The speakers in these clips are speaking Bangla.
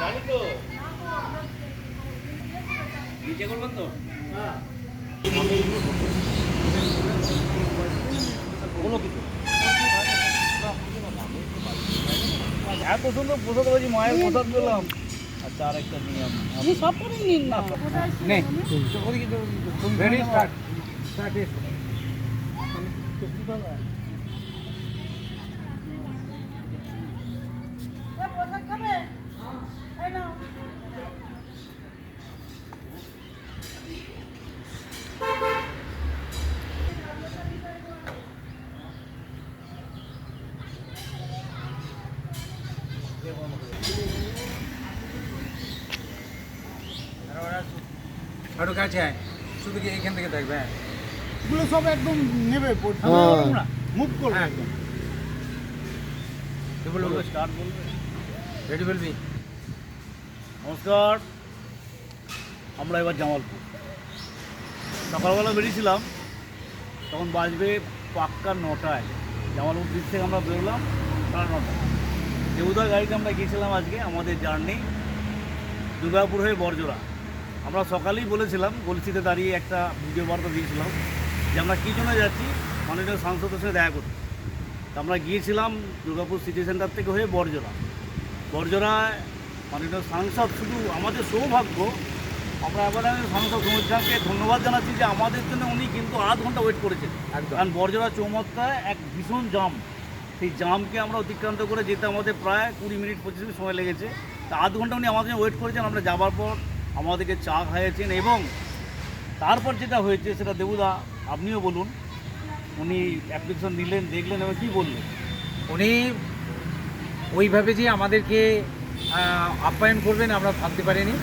জানি তো। নিচে করবেন তো? হ্যাঁ। কোনো কিছু। এত সুন্দর প্রসাদ বাজি মায়ের প্রসাদ পেলাম। আচ্ছা আরেকটা নিয়ে আমি সব করে নিন না। নেই ভেরি স্টার্ট স্টার্ট একটু কাছে আয়। শুধু কি এইখান থেকে দেখবে হ্যাঁ। এগুলো সব একদম নেবে মুভ করবে হ্যাঁ। একদম। কি বলব। স্টার্ট বলবে। রেডি বলবি? নমস্কার। আমরা এবার জামালপুর। সকালবেলা বেরিয়েছিলাম তখন বাজবে পাক্কা নটায়। জামালপুর ব্রিজ থেকে আমরা বেরোলাম সাড়ে নটায়। দেবুদা গাড়িতে আমরা গিয়েছিলাম আজকে আমাদের জার্নি দুর্গাপুর হয়ে বরজোড়া। আমরা সকালেই বলেছিলাম গলসিতে দাঁড়িয়ে একটা ভিডিও বার্তা দিয়েছিলাম যে আমরা কী জন্য যাচ্ছি মাননীয় সাংসদের সাথে দেখা করতে। তা আমরা গিয়েছিলাম দুর্গাপুর সিটি সেন্টার থেকে হয়ে বরজোড়া। বরজোড়ায় মাননীয় সাংসদ শুধু আমাদের সৌভাগ্য আমরা এবার সাংসদ সমুদ্রাকে ধন্যবাদ জানাচ্ছি যে আমাদের জন্য উনি কিন্তু আধ ঘণ্টা ওয়েট করেছেন। কারণ বরজোড়া চৌমত্তায় এক ভীষণ জাম সেই জামকে আমরা অতিক্রান্ত করে যেতে আমাদের প্রায় কুড়ি মিনিট পঁচিশ মিনিট সময় লেগেছে। তা আধ ঘণ্টা উনি আমাদের ওয়েট করেছেন আমরা যাবার পর আমাদেরকে চা খাইয়েছেন এবং তারপর যেটা হয়েছে সেটা দেবুদা, আপনিও বলুন। উনি অ্যাপ্লিকেশন নিলেন, দেখলেন এবং কী বললেন? উনি ওইভাবে যে আমাদেরকে আপ্যায়ন করবেন আমরা ভাবতে পারিনি।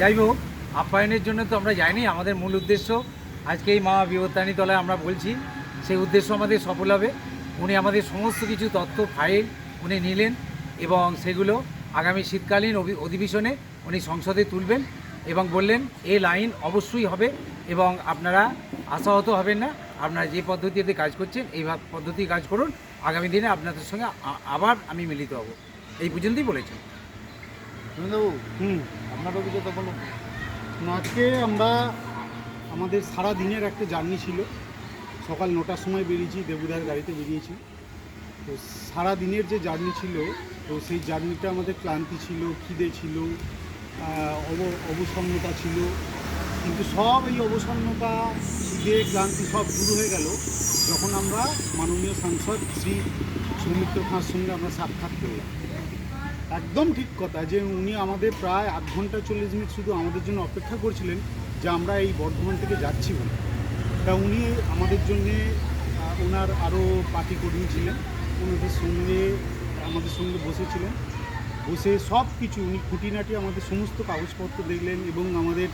যাই হোক, আপ্যায়নের জন্য তো আমরা যাইনি। আমাদের মূল উদ্দেশ্য আজকে এই মা বিবর্তানী তলায় আমরা বলছি, সেই উদ্দেশ্য আমাদের সফল হবে। উনি আমাদের সমস্ত কিছু তথ্য ফাইল উনি নিলেন এবং সেগুলো আগামী শীতকালীন অধিবেশনে উনি সংসদে তুলবেন। এবং বললেন এই লাইন অবশ্যই হবে এবং আপনারা আশাহত হবেন না। আপনারা যে পদ্ধতিতে কাজ করছেন এই পদ্ধতি কাজ করুন। আগামী দিনে আপনাদের সঙ্গে আবার আমি মিলিত হব। এই পর্যন্তই বলেছেন। হুম। আপনার অভিজ্ঞতা বলুন। আজকে আমরা আমাদের সারা দিনের একটা জার্নি ছিল। সকাল নটার সময় বেরিয়েছি দেবুদার গাড়িতে বেরিয়েছি। তো সারা দিনের যে জার্নি ছিল তো সেই জার্নিটা আমাদের ক্লান্তি ছিল খিদে ছিল অবসন্নতা ছিল। কিন্তু সব এই অবসন্নতা খিদে ক্লান্তি সব দূর হয়ে গেল যখন আমরা মাননীয় সাংসদ শ্রী সৌমিত্র খাঁর সঙ্গে আমরা সাক্ষাৎ করলাম। একদম ঠিক কথা যে উনি আমাদের প্রায় আধ ঘণ্টা চল্লিশ মিনিট শুধু আমাদের জন্য অপেক্ষা করছিলেন যে আমরা এই বর্ধমান থেকে যাচ্ছি বলে। তা উনি আমাদের জন্যে ওনার আরও পার্টি কর্মী ছিলেন। ওনাদের সঙ্গে, আমাদের সঙ্গে বসেছিলেন। বসে সব কিছু উনি খুঁটিনাটি আমাদের সমস্ত কাগজপত্র দেখলেন এবং আমাদের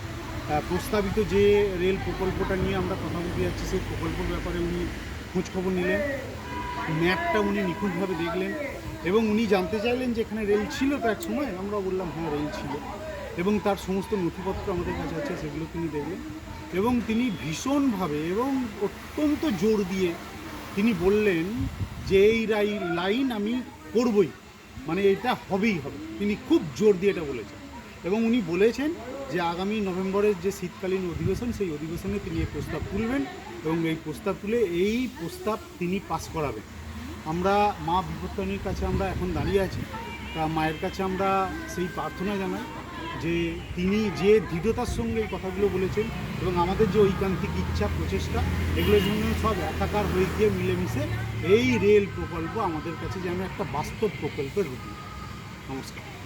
প্রস্তাবিত যে রেল প্রকল্পটা নিয়ে আমরা কথা বলতে যাচ্ছি, সেই প্রকল্পের ব্যাপারে উনি খোঁজখবর নিলেন, ম্যাপটা উনি নিখুঁতভাবে দেখলেন এবং উনি জানতে চাইলেন যে এখানে রেল ছিল তো এক সময় আমরা বললাম হ্যাঁ রেল ছিল এবং তার সমস্ত নথিপত্র আমাদের কাছে আছে, সেগুলো তিনি দেখলেন এবং তিনি ভীষণভাবে এবং অত্যন্ত জোর দিয়ে তিনি বললেন যে এই লাইন আমি করবই। মানে এটা হবেই হবে। তিনি খুব জোর দিয়ে এটা বলেছেন। এবং উনি বলেছেন যে আগামী নভেম্বরের যে শীতকালীন অধিবেশন, সেই অধিবেশনে তিনি এই প্রস্তাব তুলবেন এবং এই প্রস্তাব তুলে এই প্রস্তাব তিনি পাস করাবেন। আমরা মা বিপত্তানির কাছে আমরা এখন দাঁড়িয়ে আছি। তা মায়ের কাছে আমরা সেই প্রার্থনা জানাই। যে তিনি যে দৃঢ়তার সঙ্গে এই কথাগুলো বলেছেন এবং আমাদের যে ঐকান্তিক ইচ্ছা, প্রচেষ্টা, এগুলোর জন্য সব একাকার হয়ে গিয়ে মিলেমিশে এই রেল প্রকল্প আমাদের কাছে যেন একটা বাস্তব প্রকল্পের রূপ নমস্কার।